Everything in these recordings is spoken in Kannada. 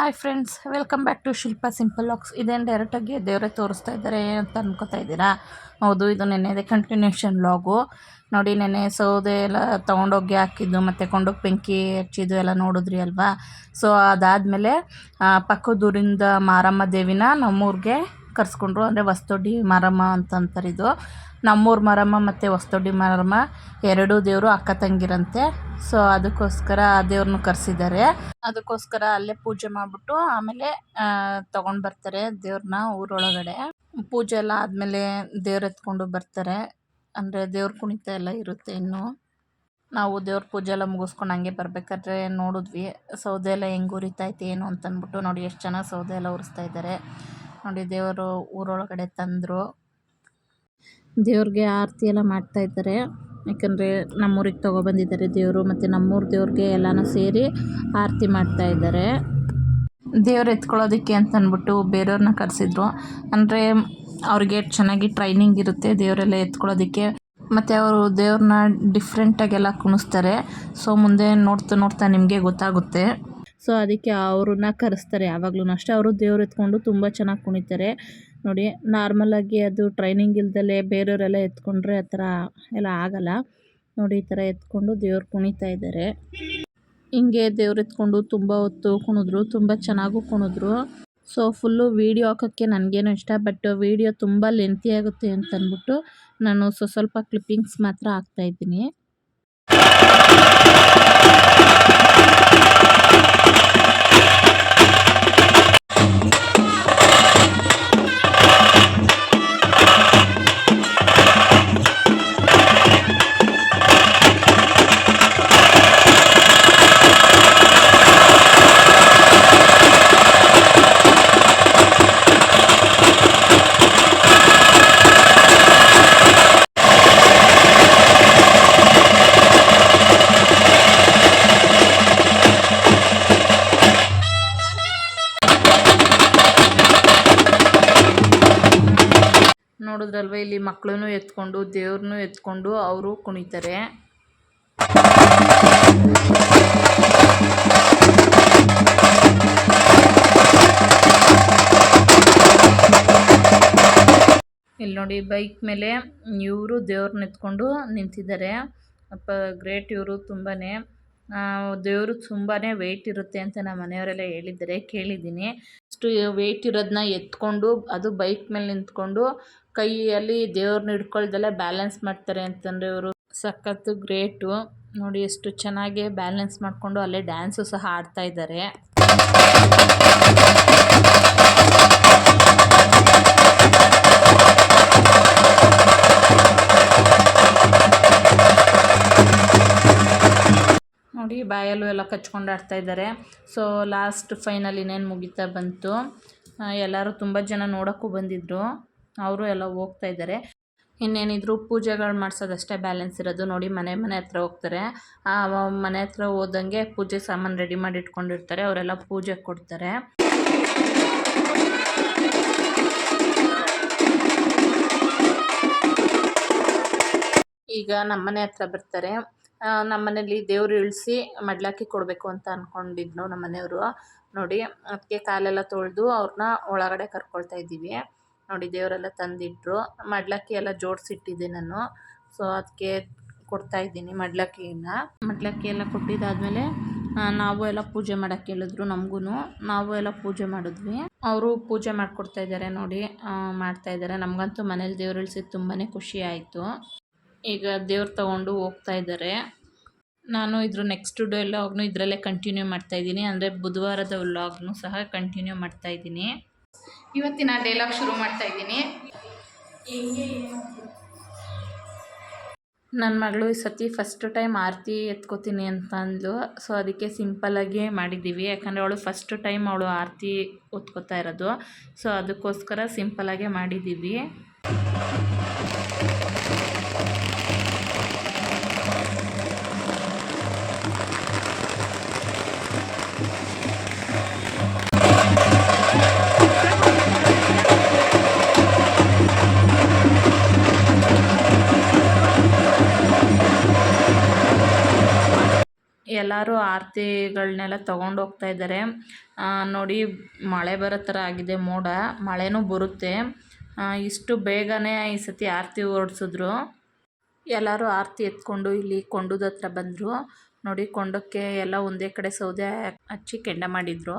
Hi friends welcome back to Shilpa simple looks ಇದೇನು ಡೈರೆಕ್ಟಾಗಿ ದೇವರೇ ತೋರಿಸ್ತಾ ಇದ್ದಾರೆ ಅಂತ ಅನ್ಕೋತಾ ಇದ್ದೀರಾ? ಹೌದು, ಇದು ನೆನ್ನೆದೆ ಕಂಟಿನ್ಯೂಷನ್ ಲಾಗು ನೋಡಿ ನೆನ್ನೆ ಸೌದೆ ಎಲ್ಲ ತೊಗೊಂಡೋಗಿ ಹಾಕಿದ್ದು, ಮತ್ತು ಕೊಂಡೋಗಿ ಬೆಂಕಿ ಹಚ್ಚಿದ್ದು ಎಲ್ಲ ನೋಡಿದ್ರಿ ಅಲ್ವಾ? ಸೊ ಅದಾದಮೇಲೆ ಪಕ್ಕದೂರಿಂದ ಮಾರಮ್ಮ ದೇವಿನ ನಮ್ಮೂರಿಗೆ ಕರೆಸ್ಕೊಂಡ್ರು ಅಂದರೆ ಹೊಸ್ದೊಡ್ಡಿ ಮಾರಮ್ಮ ಅಂತ ಇದು. ನಮ್ಮೂರು ಮಾರಮ್ಮ ಮತ್ತು ಹೊಸ್ದೊಡ್ಡಿ ಮಾರಮ್ಮ ಎರಡೂ ದೇವರು ಅಕ್ಕ ತಂಗಿರಂತೆ. ಸೊ ಅದಕ್ಕೋಸ್ಕರ ಆ ದೇವ್ರನ್ನ ಕರೆಸಿದ್ದಾರೆ. ಅದಕ್ಕೋಸ್ಕರ ಅಲ್ಲೇ ಪೂಜೆ ಮಾಡಿಬಿಟ್ಟು ಆಮೇಲೆ ತಗೊಂಡು ಬರ್ತಾರೆ ದೇವ್ರನ್ನ ಊರೊಳಗಡೆ. ಪೂಜೆ ಎಲ್ಲ ಆದಮೇಲೆ ದೇವ್ರ ಎತ್ಕೊಂಡು ಬರ್ತಾರೆ. ಅಂದರೆ ದೇವ್ರ ಕುಣಿತ ಎಲ್ಲ ಇರುತ್ತೆ ಇನ್ನು. ನಾವು ದೇವ್ರ ಪೂಜೆ ಎಲ್ಲ ಮುಗಿಸ್ಕೊಂಡು ಹಂಗೆ ಬರ್ಬೇಕಾದ್ರೆ ನೋಡಿದ್ವಿ. ಸೌದೆ ಎಲ್ಲ ಹೆಂಗೆ ಉರಿತೈತೆ ಏನು ಅಂತಂದ್ಬಿಟ್ಟು ನೋಡಿ, ಎಷ್ಟು ಚೆನ್ನಾಗಿ ಸೌದೆ ಎಲ್ಲ ಉರಿಸ್ತಾ ಇದ್ದಾರೆ. ನೋಡಿ ದೇವರು ಊರೊಳಗಡೆ ತಂದರು. ದೇವ್ರಿಗೆ ಆರತಿ ಎಲ್ಲ ಮಾಡ್ತಾ ಇದ್ದಾರೆ. ಯಾಕಂದರೆ ನಮ್ಮೂರಿಗೆ ತೊಗೊಬಂದಿದ್ದಾರೆ ದೇವರು ಮತ್ತು ನಮ್ಮೂರು ದೇವ್ರಿಗೆ ಎಲ್ಲನೂ ಸೇರಿ ಆರತಿ ಮಾಡ್ತಾ ಇದ್ದಾರೆ. ದೇವ್ರು ಎತ್ಕೊಳ್ಳೋದಕ್ಕೆ ಅಂತ ಅಂದ್ಬಿಟ್ಟು ಬೇರೆಯವ್ರನ್ನ ಕರೆಸಿದ್ರು. ಅಂದರೆ ಅವ್ರಿಗೆ ಚೆನ್ನಾಗಿ ಟ್ರೈನಿಂಗ್ ಇರುತ್ತೆ ದೇವರೆಲ್ಲ ಎತ್ಕೊಳ್ಳೋದಕ್ಕೆ. ಮತ್ತು ಅವರು ದೇವ್ರನ್ನ ಡಿಫ್ರೆಂಟಾಗೆಲ್ಲ ಕುಣಿಸ್ತಾರೆ. ಸೊ ಮುಂದೆ ನೋಡ್ತಾ ನೋಡ್ತಾ ನಿಮಗೆ ಗೊತ್ತಾಗುತ್ತೆ. ಸೊ ಅದಕ್ಕೆ ಅವ್ರನ್ನ ಕರೆಸ್ತಾರೆ. ಯಾವಾಗಲೂ ಅಷ್ಟೇ ಅವರು ದೇವ್ರು ಎತ್ಕೊಂಡು ತುಂಬ ಚೆನ್ನಾಗಿ ಕುಣಿತಾರೆ. ನೋಡಿ ನಾರ್ಮಲಾಗಿ ಅದು ಟ್ರೈನಿಂಗ್ ಇಲ್ದಲೆ ಬೇರೆಯವರೆಲ್ಲ ಎತ್ಕೊಂಡ್ರೆ ಆ ಥರ ಎಲ್ಲ ಆಗಲ್ಲ. ನೋಡಿ, ಈ ಥರ ಎತ್ಕೊಂಡು ದೇವ್ರು ಕುಣಿತಾ ಇದ್ದಾರೆ. ಹಿಂಗೆ ದೇವ್ರು ಎತ್ಕೊಂಡು ತುಂಬ ಹೊತ್ತು ಕುಣಿದ್ರು, ತುಂಬ ಚೆನ್ನಾಗೂ ಕುಣಿದ್ರು. ಸೊ ಫುಲ್ಲು ವೀಡಿಯೋ ಹಾಕೋಕ್ಕೆ ನನಗೇನು ಇಷ್ಟ ಬಟ್ ವೀಡಿಯೋ ತುಂಬ ಲೆಂತಿ ಆಗುತ್ತೆ ಅಂತಂದ್ಬಿಟ್ಟು ನಾನು ಸೊ, ಸ್ವಲ್ಪ ಕ್ಲಿಪ್ಪಿಂಗ್ಸ್ ಮಾತ್ರ ಹಾಕ್ತಾಯಿದ್ದೀನಿ ನೋಡಿದ್ರಲ್ವ, ಇಲ್ಲಿ ಮಕ್ಕಳನ್ನು ಎತ್ಕೊಂಡು, ದೇವ್ರನ್ನೂ ಎತ್ಕೊಂಡು ಅವರು ಕುಣಿತಾರೆ. ಇಲ್ಲಿ ನೋಡಿ, ಬೈಕ್ ಮೇಲೆ ಇವರು ದೇವ್ರನ್ನ ಎತ್ಕೊಂಡು ನಿಂತಿದ್ದಾರೆ. ಅಪ್ಪ, ಗ್ರೇಟ್ ಇವರು ತುಂಬಾ ದೇವರು ತುಂಬಾ ವೆಯ್ಟ್ ಇರುತ್ತೆ ಅಂತ ನಮ್ಮ ಮನೆಯವರೆಲ್ಲ ಹೇಳಿದ್ದಾರೆ, ಕೇಳಿದ್ದೀನಿ. ಅಷ್ಟು ವೆಯ್ಟ್ ಇರೋದನ್ನ ಎತ್ಕೊಂಡು, ಅದು ಬೈಕ್ ಮೇಲೆ ನಿಂತ್ಕೊಂಡು ಕೈಯಲ್ಲಿ ದೇವ್ರನ್ನ ಹಿಡ್ಕೊಳ್ದೆಲ್ಲ ಬ್ಯಾಲೆನ್ಸ್ ಮಾಡ್ತಾರೆ ಅಂತಂದರೆ ಇವರು. ಸಖತ್ತು ಗ್ರೇಟು ನೋಡಿ ಎಷ್ಟು ಚೆನ್ನಾಗಿ ಬ್ಯಾಲೆನ್ಸ್ ಮಾಡಿಕೊಂಡು ಅಲ್ಲೇ ಡ್ಯಾನ್ಸು ಸಹ ಆಡ್ತಾ ಇದ್ದಾರೆ ನೋಡಿ ಬಾಯಲ್ಲೂ ಎಲ್ಲ ಕಚ್ಕೊಂಡು ಆಡ್ತಾ ಇದ್ದಾರೆ. ಸೊ ಲಾಸ್ಟ್ ಫೈನಲ್ ಇನ್ನೇನು ಮುಗಿತಾ ಬಂತು. ಎಲ್ಲರೂ ತುಂಬ ಜನ ನೋಡೋಕ್ಕೂ ಬಂದಿದ್ದರು ಅವರು ಎಲ್ಲ ಹೋಗ್ತಾ ಇದ್ದಾರೆ. ಇನ್ನೇನಿದ್ರು ಪೂಜೆಗಳು ಮಾಡಿಸೋದಷ್ಟೇ ಬ್ಯಾಲೆನ್ಸ್ ಇರೋದು. ನೋಡಿ ಮನೆ ಮನೆ ಹತ್ರ ಹೋಗ್ತಾರೆ. ಮನೆ ಹತ್ರ ಹೋದಂಗೆ ಪೂಜೆ ಸಾಮಾನು ರೆಡಿ ಮಾಡಿ ಇಟ್ಕೊಂಡಿರ್ತಾರೆ. ಅವರೆಲ್ಲ ಪೂಜೆ ಕೊಡ್ತಾರೆ. ಈಗ ನಮ್ಮನೆ ಹತ್ರ ಬರ್ತಾರೆ. ನಮ್ಮ ಮನೇಲಿ ದೇವ್ರು ಇಳಿಸಿ ಮಡ್ಲಾಕಿ ಕೊಡಬೇಕು ಅಂತ ಅಂದ್ಕೊಂಡಿದ್ನು ನಮ್ಮ ಮನೆಯವರು ನೋಡಿ ಅದಕ್ಕೆ ಕಾಲೆಲ್ಲ ತೊಳೆದು ಅವ್ರನ್ನ ಒಳಗಡೆ ಕರ್ಕೊಳ್ತಾ ಇದ್ದೀವಿ. ನೋಡಿ, ದೇವರೆಲ್ಲ ತಂದಿಟ್ಟರು ಮಡ್ಲಕ್ಕಿ ಎಲ್ಲ ಜೋಡಿಸಿಟ್ಟಿದ್ದೆ ನಾನು. ಸೊ ಅದಕ್ಕೆ ಕೊಡ್ತಾ ಇದ್ದೀನಿ ಮಡ್ಲಾಕಿಯನ್ನ. ಮಡ್ಲಕ್ಕಿ ಎಲ್ಲ ಕೊಟ್ಟಿದ್ದಾದ್ಮೇಲೆ ನಾವು ಎಲ್ಲ ಪೂಜೆ ಮಾಡೋಕ್ಕೆ ಹೇಳಿದ್ರು ನಮಗೂ ನಾವು ಎಲ್ಲ ಪೂಜೆ ಮಾಡಿದ್ವಿ. ಅವರು ಪೂಜೆ ಮಾಡಿಕೊಡ್ತಾ ಇದ್ದಾರೆ ನೋಡಿ. ಮಾಡ್ತಾ ಇದ್ದಾರೆ. ನಮಗಂತೂ ಮನೇಲಿ ದೇವ್ರು ಇಳಿಸಿದ್ದು ತುಂಬಾ ಖುಷಿ ಆಯಿತು. ಈಗ ದೇವ್ರು ತಗೊಂಡು ಹೋಗ್ತಾ ಇದ್ದಾರೆ. ನಾನು ಇದ್ರ ನೆಕ್ಸ್ಟ್ ಡೇ ಲಾಗ್ನು ಇದರಲ್ಲೇ ಕಂಟಿನ್ಯೂ ಮಾಡ್ತಾ ಇದ್ದೀನಿ. ಅಂದರೆ ಬುಧವಾರದ ವ್ಲಾಗ್ನು ಸಹ ಕಂಟಿನ್ಯೂ ಮಾಡ್ತಾ ಇದ್ದೀನಿ. ಇವತ್ತಿನ ಡೈಲಾಗ್ ಶುರು ಮಾಡ್ತಾ ಇದ್ದೀನಿ. ನನ್ನ ಮಗಳು ಈ ಸತಿ ಫಸ್ಟ್ ಟೈಮ್ ಆರತಿ ಎತ್ಕೋತೀನಿ ಅಂತ ಅಂದ್ಲು ಸೊ ಅದಕ್ಕೆ ಸಿಂಪಲ್ಲಾಗಿ ಮಾಡಿದ್ದೀವಿ. ಯಾಕಂದರೆ ಅವಳು ಫಸ್ಟ್ ಟೈಮ್ ಅವಳು ಆರತಿ ಒತ್ಕೋತಾ ಇರೋದು. ಸೊ ಅದಕ್ಕೋಸ್ಕರ ಸಿಂಪಲ್ಲಾಗೆ ಮಾಡಿದ್ದೀವಿ. ಎಲ್ಲರೂ ಆರತಿಗಳನ್ನೆಲ್ಲ ತೊಗೊಂಡು ಹೋಗ್ತಾ ಇದ್ದಾರೆ. ನೋಡಿ, ಮಳೆ ಬರೋ ಥರ ಆಗಿದೆ ಮೋಡ. ಮಳೆನೂ ಬರುತ್ತೆ. ಇಷ್ಟು ಬೇಗನೆ ಈ ಸತಿ ಆರತಿ ಓಡಿಸಿದ್ರು ಎಲ್ಲರೂ ಆರತಿ ಎತ್ಕೊಂಡು ಇಲ್ಲಿ ಕೊಂಡದ ಹತ್ರ ಬಂದರು. ನೋಡಿ, ಕೊಂಡಕ್ಕೆ ಎಲ್ಲ ಒಂದೇ ಕಡೆ ಸೌದೆ ಹಚ್ಚಿ ಕೆಂಡ ಮಾಡಿದರು.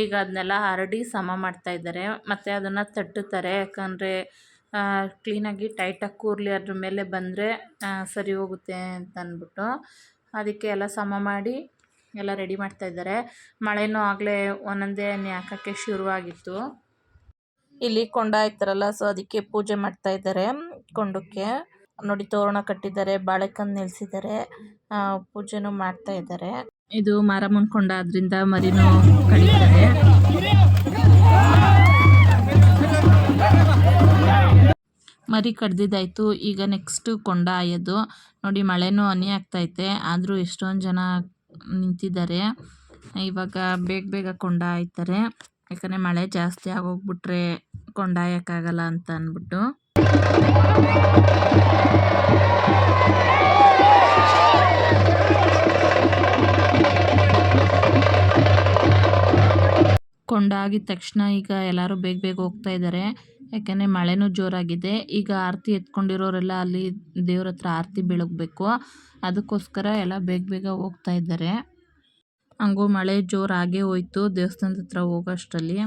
ಈಗ ಅದನ್ನೆಲ್ಲ ಹರಡಿ ಸಮ ಮಾಡ್ತಾ ಇದ್ದಾರೆ. ಮತ್ತು ಅದನ್ನು ತಟ್ಟುತ್ತಾರೆ. ಯಾಕಂದರೆ ಕ್ಲೀನಾಗಿ ಟೈಟಾಗಿ ಕೂರಲಿ ಅದ್ರ ಮೇಲೆ ಬಂದರೆ ಸರಿ ಹೋಗುತ್ತೆ ಅಂತ ಅಂದ್ಬಿಟ್ಟು. ಅದಕ್ಕೆ ಎಲ್ಲ ಸಮ ಮಾಡಿ ಎಲ್ಲ ರೆಡಿ ಮಾಡ್ತಾ ಇದ್ದಾರೆ. ಮಳೆನೂ ಆಗಲೇ ಒಂದೊಂದೇ ಹಾಕೋಕ್ಕೆ ಶುರುವಾಗಿತ್ತು. ಇಲ್ಲಿ ಕೊಂಡ ಇರ್ತಾರಲ್ಲ ಸೊ ಅದಕ್ಕೆ ಪೂಜೆ ಮಾಡ್ತಾ ಇದ್ದಾರೆ ಕೊಂಡಕ್ಕೆ. ನೋಡಿ ತೋರಣ ಕಟ್ಟಿದ್ದಾರೆ ಬಾಳೆಕಂದು ನಿಲ್ಸಿದ್ದಾರೆ. ಆ, ಪೂಜೆನೂ ಮಾಡ್ತಾ ಇದ್ದಾರೆ. ಇದು ಮಾರಮ್ಮನ ಕೊಂಡ ಅದರಿಂದ ಮರಿನೂ ಕಡಿತಾರೆ. ಮರಿ ಕಡ್ದಿದ್ದಾಯ್ತು. ಈಗ ನೆಕ್ಸ್ಟ್ ಕೊಂಡ ಆಯೋದು. ನೋಡಿ, ಮಳೆನೂ ಹನಿ ಆಗ್ತೈತೆ. ಆದರೂ ಎಷ್ಟೊಂದು ಜನ ನಿಂತಿದ್ದಾರೆ. ಇವಾಗ ಬೇಗ ಬೇಗ ಕೊಂಡ ಆಯ್ತಾರೆ. ಯಾಕಂದರೆ ಮಳೆ ಜಾಸ್ತಿ ಆಗೋಗ್ಬಿಟ್ರೆ ಕೊಂಡ ಆಯೋಕ್ಕಾಗಲ್ಲ ಅಂತ ಅಂದ್ಬಿಟ್ಟು. ಕೊಂಡ ಆಗಿದ ತಕ್ಷಣ ಈಗ ಎಲ್ಲರೂ ಬೇಗ ಬೇಗ ಹೋಗ್ತಾ ಇದ್ದಾರೆ. ಯಾಕೆಂದರೆ ಮಳೆನೂ ಜೋರಾಗಿದೆ. ಈಗ ಆರತಿ ಎತ್ಕೊಂಡಿರೋರೆಲ್ಲ ಅಲ್ಲಿ ದೇವ್ರ ಹತ್ರ ಆರತಿ ಬೆಳಗಬೇಕು. ಅದಕ್ಕೋಸ್ಕರ ಎಲ್ಲ ಬೇಗ ಬೇಗ ಹೋಗ್ತಾ ಇದ್ದಾರೆ. ಹಂಗೂ ಮಳೆ ಜೋರಾಗೇ ಹೋಯ್ತು ದೇವಸ್ಥಾನದ ಹತ್ರ ಹೋಗೋಷ್ಟರಲ್ಲಿ.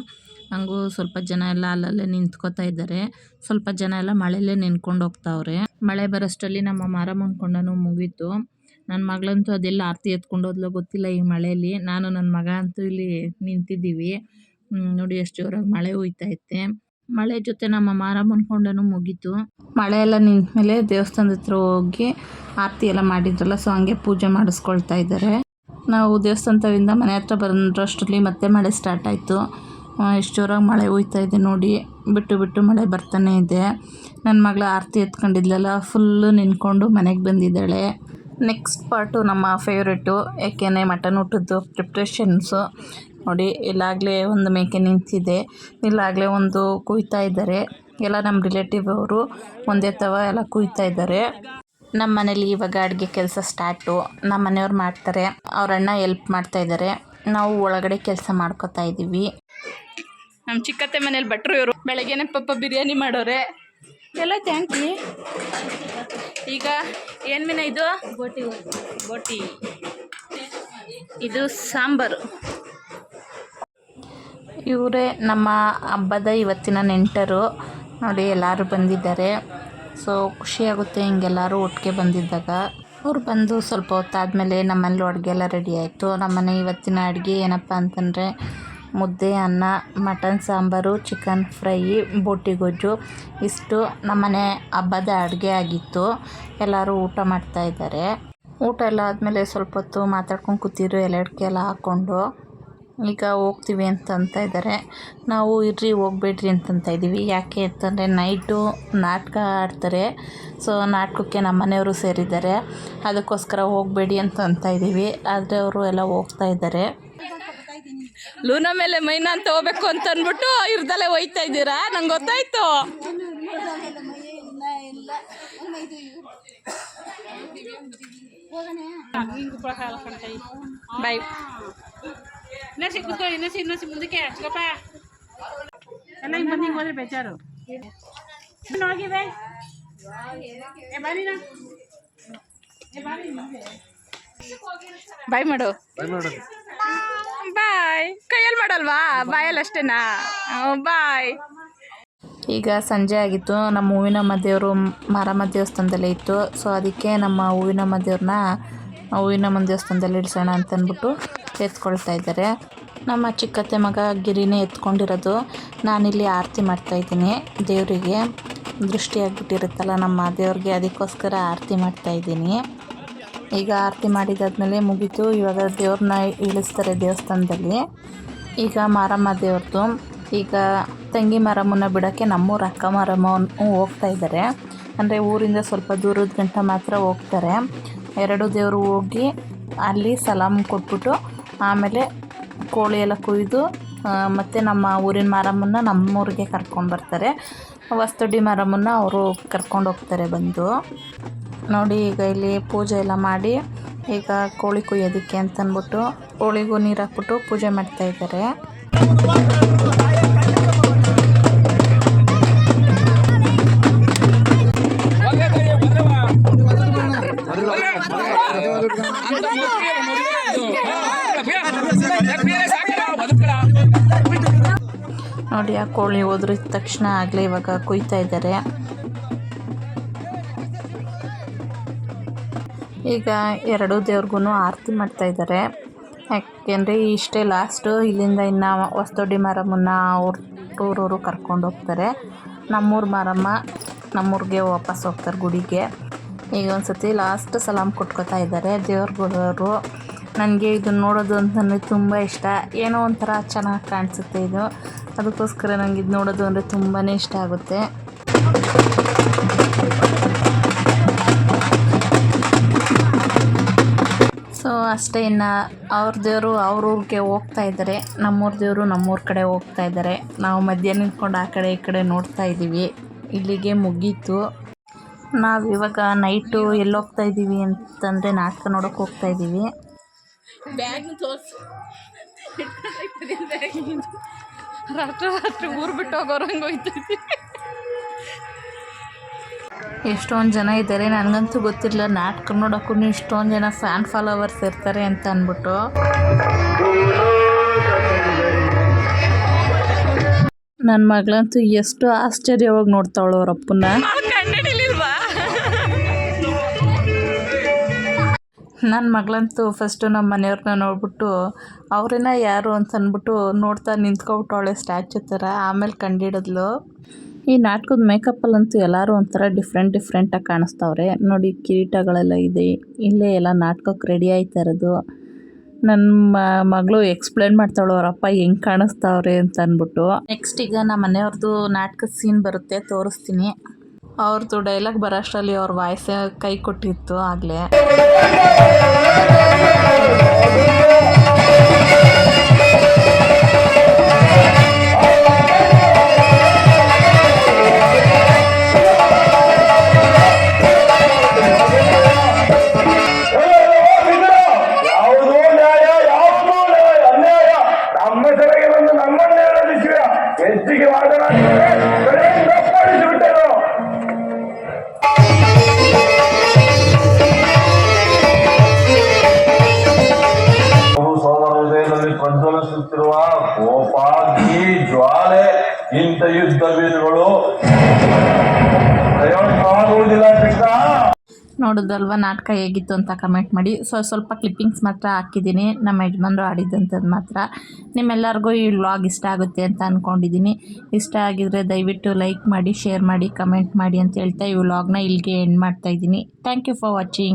ಹಂಗೂ ಸ್ವಲ್ಪ ಜನ ಎಲ್ಲ ಅಲ್ಲಲ್ಲೇ ನಿಂತ್ಕೋತಾ ಇದ್ದಾರೆ. ಸ್ವಲ್ಪ ಜನ ಎಲ್ಲ ಮಳೆಯಲ್ಲೇ ನಿಂತ್ಕೊಂಡು ಹೋಗ್ತಾವ್ರೆ. ಮಳೆ ಬರೋಷ್ಟರಲ್ಲಿ ನಮ್ಮ ಮಾರಮ್ಮನ ಕೊಂಡನೂ ಮುಗೀತು. ನನ್ನ ಮಗಳಂತೂ ಅದೆಲ್ಲ ಆರತಿ ಎತ್ಕೊಂಡು ಹೋದ್ಲೋ ಗೊತ್ತಿಲ್ಲ ಈ ಮಳೆಯಲ್ಲಿ. ನಾನು ನನ್ನ ಮಗ ಅಂತೂ ಇಲ್ಲಿ ನಿಂತಿದ್ದೀವಿ. ನೋಡಿ ಎಷ್ಟು ಜೋರಾಗಿ ಮಳೆ ಹುಯ್ತೈತೆ ಮಳೆ ಜೊತೆ ನಮ್ಮ ಮಾರಮ್ಮನ ಕೊಂಡನೂ ಮುಗೀತು. ಮಳೆ ಎಲ್ಲ ನಿಂತ ಮೇಲೆ ದೇವಸ್ಥಾನದ ಹತ್ರ ಹೋಗಿ ಆರತಿ ಎಲ್ಲ ಮಾಡಿದ್ರಲ್ಲ ಸೊ ಹಂಗೆ ಪೂಜೆ ಮಾಡಿಸ್ಕೊಳ್ತಾ ಇದ್ದಾರೆ. ನಾವು ದೇವಸ್ಥಾನದಿಂದ ಮನೆ ಹತ್ರ ಬಂದಷ್ಟರಲ್ಲಿ ಮತ್ತೆ ಮಳೆ ಸ್ಟಾರ್ಟ್ ಆಯಿತು. ಎಷ್ಟು ಜೋರಾಗಿ ಮಳೆ ಹೋಯ್ತಾ ಇದೆ ನೋಡಿ, ಬಿಟ್ಟು ಬಿಟ್ಟು ಮಳೆ ಬರ್ತಾನೆ ಇದೆ. ನನ್ನ ಮಗಳು ಆರತಿ ಎತ್ಕೊಂಡಿದ್ಲಲ್ಲ ಫುಲ್ಲು ನಿಂತ್ಕೊಂಡು ಮನೆಗೆ ಬಂದಿದ್ದಾಳೆ. ನೆಕ್ಸ್ಟ್ ಪಾರ್ಟು ನಮ್ಮ ಫೇವ್ರೇಟು ಯಾಕೆಂದರೆ ಮಟನ್ ಊಟದ್ದು ಪ್ರಿಪ್ರೇಷನ್ಸು ನೋಡಿ ಇಲ್ಲಾಗಲೇ ಒಂದು ಮೇಕೆ ನಿಂತಿದೆ. ಇಲ್ಲಾಗಲೇ ಒಂದು ಕುಯ್ತಾ ಇದ್ದಾರೆ. ಎಲ್ಲ ನಮ್ಮ ರಿಲೇಟಿವ್ ಅವರು ಒಂದೇ ತವ ಎಲ್ಲ ಕುಯ್ತಾ ಇದ್ದಾರೆ. ನಮ್ಮ ಮನೇಲಿ ಇವಾಗ ಅಡುಗೆ ಕೆಲಸ ಸ್ಟಾರ್ಟು. ನಮ್ಮ ಮನೆಯವ್ರು ಮಾಡ್ತಾರೆ. ಅವ್ರ ಅಣ್ಣ ಎಲ್ಪ್ ಮಾಡ್ತಾ ಇದ್ದಾರೆ. ನಾವು ಒಳಗಡೆ ಕೆಲಸ ಮಾಡ್ಕೊತಾ ಇದ್ದೀವಿ. ನಮ್ಮ ಚಿಕ್ಕತ್ತೆ ಮನೇಲಿ ಭಟ್ರು ಇವರು. ಬೆಳಗ್ಗೆನೆ ಪಪ್ಪ ಬಿರಿಯಾನಿ ಮಾಡೋರೆ. ಎಲ್ಲ ಥ್ಯಾಂಕ್ ಯು ಈಗ ಏನು ಮೀನ ಇದು? ಬೋಟಿ ಬೋಟಿ ಇದು ಸಾಂಬಾರು. ಇವರೇ ನಮ್ಮ ಹಬ್ಬದ ಇವತ್ತಿನ ನೆಂಟರು. ನೋಡಿ, ಎಲ್ಲರೂ ಬಂದಿದ್ದಾರೆ. ಸೊ, ಖುಷಿಯಾಗುತ್ತೆ ಹಿಂಗೆಲ್ಲರೂ ಒಟ್ಟಿಗೆ ಬಂದಿದ್ದಾಗ. ಅವ್ರು ಬಂದು ಸ್ವಲ್ಪ ಹೊತ್ತಾದಮೇಲೆ ನಮ್ಮಲ್ಲಿ ಅಡುಗೆ ಎಲ್ಲ ರೆಡಿ ಆಯಿತು. ನಮ್ಮನೆ ಇವತ್ತಿನ ಅಡುಗೆ ಏನಪ್ಪ ಅಂತಂದರೆ, ಮುದ್ದೆ, ಅನ್ನ, ಮಟನ್, ಸಾಂಬಾರು, ಚಿಕನ್ ಫ್ರೈ, ಬೋಟಿ ಗೊಜ್ಜು, ಇಷ್ಟು ನಮ್ಮನೆ ಹಬ್ಬದ ಅಡುಗೆ ಆಗಿತ್ತು. ಎಲ್ಲರೂ ಊಟ ಮಾಡ್ತಾ ಇದ್ದಾರೆ. ಊಟ ಎಲ್ಲ ಆದಮೇಲೆ ಸ್ವಲ್ಪ ಹೊತ್ತು ಮಾತಾಡ್ಕೊಂಡು ಕೂತಿದ್ರು ಅಡಿಕೆ ಎಲ್ಲ ಹಾಕ್ಕೊಂಡು. ಈಗ ಹೋಗ್ತೀವಿ ಅಂತ ಅಂತ ಇದ್ದಾರೆ ನಾವು ಇರ್ರಿ ಹೋಗ್ಬೇಡ್ರಿ ಅಂತಂತ ಇದ್ದೀವಿ ಯಾಕೆ ಅಂತಂದರೆ ನೈಟು ನಾಟಕ ಆಡ್ತಾರೆ. ಸೊ ನಾಟಕಕ್ಕೆ ನಮ್ಮ ಮನೆಯವರು ಸೇರಿದ್ದಾರೆ. ಅದಕ್ಕೋಸ್ಕರ ಹೋಗಬೇಡಿ ಅಂತ ಅಂತ ಇದ್ದೀವಿ ಆದರೆ ಅವರು ಎಲ್ಲ ಹೋಗ್ತಾ ಇದ್ದಾರೆ. ಲೂನ ಮೇಲೆ ಮೈನಾ ಅಂತ ಹೋಗ್ಬೇಕು ಅಂತ ಅಂದ್ಬಿಟ್ಟು ಇರ್ದಲ್ಲೇ ಹೋಯ್ತಾ ಇದ್ದೀರಾ? ನಂಗೆ ಗೊತ್ತಾಯ್ತು. ಬಾಯ್ ಕೂತ್ಕೊ ಮುಂದಕ್ಕೆ ಎಲ್ಲ ಹಿಂಗೆ ಬಂದು ಹಿಂಗೆ ಹೋದ್ರೆ ಬೇಜಾರು ಏ ಬಾಯ್ ಮಾಡು ಬಾಯ್ ಕೈಯಲ್ಲಿ ಮಾಡಲ್ವಾ ಬಾಯಲ್ಲಿ ಅಷ್ಟೇನಾ ಬಾಯ್ ಈಗ ಸಂಜೆ ಆಗಿತ್ತು. ನಮ್ಮ ಹೂವಿನಮ್ಮ ದೇವರು ಮಾರಮ್ಮ ದೇವಸ್ಥಾನದಲ್ಲೇ ಇತ್ತು. ಸೊ ಅದಕ್ಕೆ ನಮ್ಮ ಹೂವಿನಮ್ಮ ದೇವ್ರನ್ನ ಹೂವಿನಮ್ಮ ದೇವಸ್ಥಾನದಲ್ಲಿ ಇಡ್ಸೋಣ ಅಂತ ಅಂದ್ಬಿಟ್ಟು. ಎತ್ಕೊಳ್ತಾ ಇದ್ದಾರೆ. ನಮ್ಮ ಚಿಕ್ಕತ್ತೆ ಮಗ ಗಿರಿನೇ ಎತ್ಕೊಂಡಿರೋದು. ನಾನಿಲ್ಲಿ ಆರತಿ ಮಾಡ್ತಾಯಿದ್ದೀನಿ ದೇವರಿಗೆ ದೃಷ್ಟಿ ಆಗಿಬಿಟ್ಟಿರುತ್ತಲ್ಲ ನಮ್ಮ ದೇವ್ರಿಗೆ, ಅದಕ್ಕೋಸ್ಕರ ಆರತಿ ಮಾಡ್ತಾಯಿದ್ದೀನಿ ಈಗ ಆರತಿ ಮಾಡಿದಾದ್ಮೇಲೆ ಮುಗಿತು. ಇವಾಗ ದೇವ್ರನ್ನ ಇಳಿಸ್ತಾರೆ ದೇವಸ್ಥಾನದಲ್ಲಿ. ಈಗ ಮಾರಮ್ಮ ದೇವ್ರದ್ದು. ಈಗ ತಂಗಿ ಮಾರಮ್ಮನ ಬಿಡೋಕ್ಕೆ ನಮ್ಮೂರು ಅಕ್ಕ ಮಾರಮ್ಮ ಹೋಗ್ತಾ ಇದ್ದಾರೆ. ಅಂದರೆ ಊರಿಂದ ಸ್ವಲ್ಪ ದೂರದ ಗಂಟ ಮಾತ್ರ ಹೋಗ್ತಾರೆ. ಎರಡು ದೇವರು ಹೋಗಿ ಅಲ್ಲಿ ಸಲಾಮ್ ಕೊಟ್ಬಿಟ್ಟು ಆಮೇಲೆ ಕೋಳಿ ಎಲ್ಲ ಕೊಯ್ದು ಮತ್ತು ನಮ್ಮ ಊರಿನ ಮಾರಮ್ಮನ ನಮ್ಮೂರಿಗೆ ಕರ್ಕೊಂಡು ಬರ್ತಾರೆ. ವಸ್ತುಡಿ ಮಾರಮ್ಮನ ಅವರು ಕರ್ಕೊಂಡು ಹೋಗ್ತಾರೆ ಬಂದು. ನೋಡಿ, ಈಗ ಇಲ್ಲಿ ಪೂಜೆ ಎಲ್ಲ ಮಾಡಿ, ಈಗ ಕೋಳಿ ಕುಯ್ಯೋದಕ್ಕೆ ಅಂತಂದ್ಬಿಟ್ಟು ಕೋಳಿಗೂ ನೀರು ಹಾಕ್ಬಿಟ್ಟು ಪೂಜೆ ಮಾಡ್ತಾ ನೋಡಿ, ಆ ಕೋಳಿ ಹೋದ್ರಿದ ತಕ್ಷಣ ಆಗಲೇ ಇವಾಗ ಕುಯ್ತಾ ಇದ್ದಾರೆ. ಈಗ ಎರಡು ದೇವ್ರಿಗೂ ಆರತಿ ಮಾಡ್ತಾ ಇದ್ದಾರೆ. ಯಾಕೆಂದರೆ ಇಷ್ಟೇ ಲಾಸ್ಟು ಇಲ್ಲಿಂದ ಇನ್ನು ಹೊಸದೊಡ್ಡಿ ಮಾರಮ್ಮನ ಅವ್ರ ಟೂರವರು ಕರ್ಕೊಂಡು ಹೋಗ್ತಾರೆ. ನಮ್ಮೂರು ಮಾರಮ್ಮ ನಮ್ಮೂರಿಗೆ ವಾಪಸ್ ಹೋಗ್ತಾರೆ ಗುಡಿಗೆ. ಈಗ ಒಂದು ಸತಿ ಲಾಸ್ಟ್ ಸಲಾಮ್ ಕೊಟ್ಕೋತಾ ಇದ್ದಾರೆ ದೇವ್ರುಗಳವರು ನನಗೆ ಇದು ನೋಡೋದು ಅಂತಂದರೆ ತುಂಬ ಇಷ್ಟ. ಏನೋ ಒಂಥರ ಚೆನ್ನಾಗಿ ಕಾಣಿಸುತ್ತೆ ಇದು. ಅದಕ್ಕೋಸ್ಕರ ನನಗೆ ಇದು ನೋಡೋದು ಅಂದರೆ ತುಂಬಾ ಇಷ್ಟ ಆಗುತ್ತೆ. ಸೊ ಅಷ್ಟೇ ಇನ್ನು ಅವ್ರ ದೇವರು ಅವ್ರ ಊರಿಗೆ ಹೋಗ್ತಾ ಇದ್ದಾರೆ ನಮ್ಮೂರ ದೇವರು ನಮ್ಮೂರ ಕಡೆ ಹೋಗ್ತಾ ಇದ್ದಾರೆ ನಾವು ಮಧ್ಯ ನಿಂತ್ಕೊಂಡು ಆ ಕಡೆ ಈ ಕಡೆ ನೋಡ್ತಾ ಇದ್ದೀವಿ ಇಲ್ಲಿಗೆ ಮುಗೀತು. ನಾವು ಇವಾಗ ನೈಟು ಎಲ್ಲೋಗ್ತಾ ಇದ್ದೀವಿ ಅಂತಂದರೆ ನಾಟಕ ನೋಡೋಕೆ ಹೋಗ್ತಾ ಇದ್ದೀವಿ ಬ್ಯಾಗ್ ತೋರ್ಸು. ರಾತ್ರಿ ರಾತ್ರಿ ಊರು ಬಿಟ್ಟು ಹೋಗೋರಂಗೆ ಹೋಯ್ತೈತಿ. ಎಷ್ಟೊಂದು ಜನ ಇದ್ದಾರೆ ನನಗಂತೂ ಗೊತ್ತಿರಲಿಲ್ಲ. ನಾಟಕ ನೋಡೋಕ್ಕೂ ಇಷ್ಟೊಂದು ಜನ ಫ್ಯಾನ್ ಫಾಲೋವರ್ಸ್ ಇರ್ತಾರೆ ಅಂತ ಅಂದ್ಬಿಟ್ಟು. ನನ್ನ ಮಗಳಂತೂ ಎಷ್ಟು ಆಶ್ಚರ್ಯವಾಗಿ ನೋಡ್ತಾವಳು ಅವ್ರ ಅಪ್ಪನ್ನ. ನನ್ನ ಮಗಳಂತೂ ಫಸ್ಟು ನಮ್ಮ ಮನೆಯವ್ರನ್ನ ನೋಡ್ಬಿಟ್ಟು, ಅವ್ರೇನ ಯಾರು ಅಂತ ಅಂದ್ಬಿಟ್ಟು ನೋಡ್ತಾ ನಿಂತ್ಕೊಬಿಟ್ಟವಳೆ ಸ್ಟ್ಯಾಚು ಥರ ಆಮೇಲೆ ಕಂಡಿಡಿದ್ಲು. ಈ ನಾಟಕದ ಮೇಕಪ್ಪಲ್ಲಂತೂ ಎಲ್ಲರೂ ಒಂಥರ ಡಿಫ್ರೆಂಟ್ ಡಿಫ್ರೆಂಟಾಗಿ ಕಾಣಿಸ್ತವ್ರೆ. ನೋಡಿ, ಕಿರೀಟಗಳೆಲ್ಲ ಇದೆ. ಇಲ್ಲೇ ಎಲ್ಲ ನಾಟಕಕ್ಕೆ ರೆಡಿ ಆಯ್ತಾ ಇರೋದು. ನನ್ನ ಮಗಳು ಎಕ್ಸ್ಪ್ಲೇನ್ ಮಾಡ್ತಾಳು ಅವರಪ್ಪ ಹೆಂಗೆ ಕಾಣಿಸ್ತಾವ್ರೆ ಅಂತ ಅಂದ್ಬಿಟ್ಟು ನೆಕ್ಸ್ಟ್ ಈಗ ನಮ್ಮ ಮನೆಯವ್ರದ್ದು ನಾಟಕದ ಸೀನ್ ಬರುತ್ತೆ, ತೋರಿಸ್ತೀನಿ. ಅವ್ರದ್ದು ಡೈಲಾಗ್ ಬರೋ ಅಷ್ಟರಲ್ಲಿ ಅವ್ರ ವಾಯ್ಸ್ ಕೈ ಕೊಟ್ಟಿತ್ತು ಆಗಲೇ. ಪ್ರಜ್ವಲಿಸುತ್ತಿರುವ ಕೋಪಾಗ್ನಿ ಜ್ವಾಲೆ, ಇಂಥ ಯುದ್ಧ ವೀರಗಳು ಪ್ರಯೋಜನವಾಗುವುದಿಲ್ಲ ಕೃಷ್ಣ. ನೋಡೋದಲ್ವ ನಾಟಕ ಹೇಗಿತ್ತು ಅಂತ ಕಮೆಂಟ್ ಮಾಡಿ. ಸೊ ಸ್ವಲ್ಪ ಕ್ಲಿಪ್ಪಿಂಗ್ಸ್ ಮಾತ್ರ ಹಾಕಿದ್ದೀನಿ. ನಮ್ಮ ಯಜಮಾನ್ರು ಆಡಿದ್ದಂಥದ್ದು ಮಾತ್ರ. ನಿಮ್ಮೆಲ್ಲರಿಗೂ ಈ ವ್ಲಾಗ್ ಇಷ್ಟ ಆಗುತ್ತೆ ಅಂತ ಅಂದ್ಕೊಂಡಿದ್ದೀನಿ ಇಷ್ಟ ಆಗಿದರೆ ದಯವಿಟ್ಟು ಲೈಕ್ ಮಾಡಿ ಶೇರ್ ಮಾಡಿ ಕಮೆಂಟ್ ಮಾಡಿ ಅಂತ ಹೇಳ್ತಾ ಈ ವ್ಲಾಗ್ನ ಇಲ್ಲಿಗೆ ಎಂಡ್ ಮಾಡ್ತಾಯಿದ್ದೀನಿ ಥ್ಯಾಂಕ್ ಯು ಫಾರ್ ವಾಚಿಂಗ್